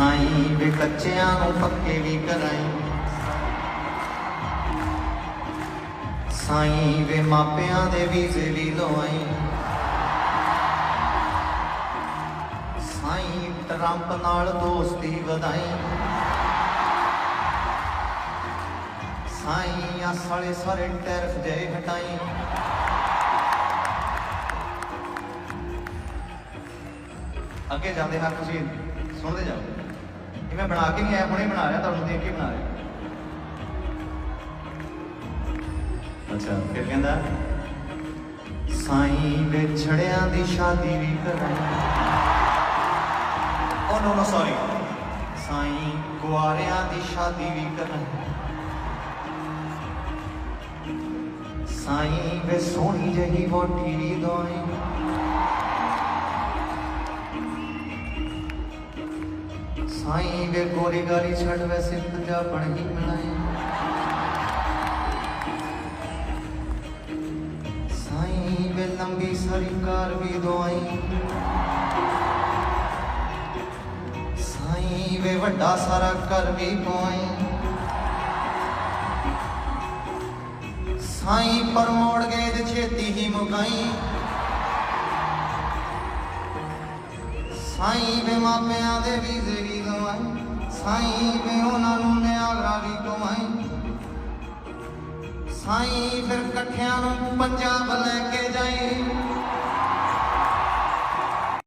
ਸਾਈਂ ਵੇ ਕੱਚਿਆਂ ਨੂੰ ਪੱਕੇ ਵੀ ਕਰਾਈ। ਸਾਈਂ ਵੇ ਮਾਪਿਆਂ ਦੇ ਵੀਜ਼ੇ ਵੀ ਲਵਾਈ। ਸਾਈਂ ਟਰੰਪ ਨਾਲ ਦੋਸਤੀ ਵਧਾਈ। ਸਾਈਂ ਆ ਸਾਲੇ ਸਾਰੇ ਟੈਰਫ ਜੇ ਹਟਾਈ। ਅੱਗੇ ਜਾਂਦੇ ਹਾਂ ਤੁਸੀਂ ਸੁਣਦੇ ਜਾਓ। ਇਹ ਮੈਂ ਬਣਾ ਕੇ ਨਹੀਂ ਆਇਆ, ਹੁਣੇ ਬਣਾ ਰਿਹਾ, ਤੁਹਾਨੂੰ ਦੇਖ ਕੇ ਬਣਾ ਰਿਹਾ। ਅੱਛਾ, ਫਿਰ ਕਹਿੰਦਾ, ਸਾਈਂ ਵਿਛੜਿਆਂ ਦੀ ਸ਼ਾਦੀ ਵੀ ਕਰਾਈ ਓ ਨੋ ਨੋ ਸੌਰੀ ਸਾਈਂ ਕੁਆਰਿਆਂ ਦੀ ਸ਼ਾਦੀ ਵੀ ਕਰਾਈ ਸਾਈਂ ਵੇ ਸੋਹਣੀ ਜਹੀ ਵੋਟੀ ਵੀ ਦੋਈ। ਸਾਈਂ ਵੇ ਗੋਰੀ ਗਾਰੀ ਛੱਡ ਵੈਸੇ ਪੰਜਾਬਣ ਹੀ ਮਿਲਾਏ। ਸਾਈਂ ਵੇ ਲੰਬੀ ਸਾਰੀ ਕਾਰ ਵੀ ਦਵਾਈ ਸਾਈਂ ਵੇ ਵੱਡਾ ਸਾਰਾ ਕਰ ਵੀ ਪਵਾਈ। ਸਾਈਂ ਪਰ ਮੋੜ ਗਏ ਤੇ ਛੇਤੀ ਹੀ ਮੁਕਾਈ। ਸਾਈਂ ਵੇ ਮਾਪਿਆਂ ਦੇ ਵੀ ਸਾਈਂ ਵੇ ਉਹਨਾਂ ਨੂੰ ਨਿਆਗਰਾ ਵੀ ਕਮਾਈ ਸਾਈਂ ਫਿਰ ਇਕੱਠਿਆਂ ਨੂੰ ਪੰਜਾਬ ਲੈ ਕੇ ਜਾਈ।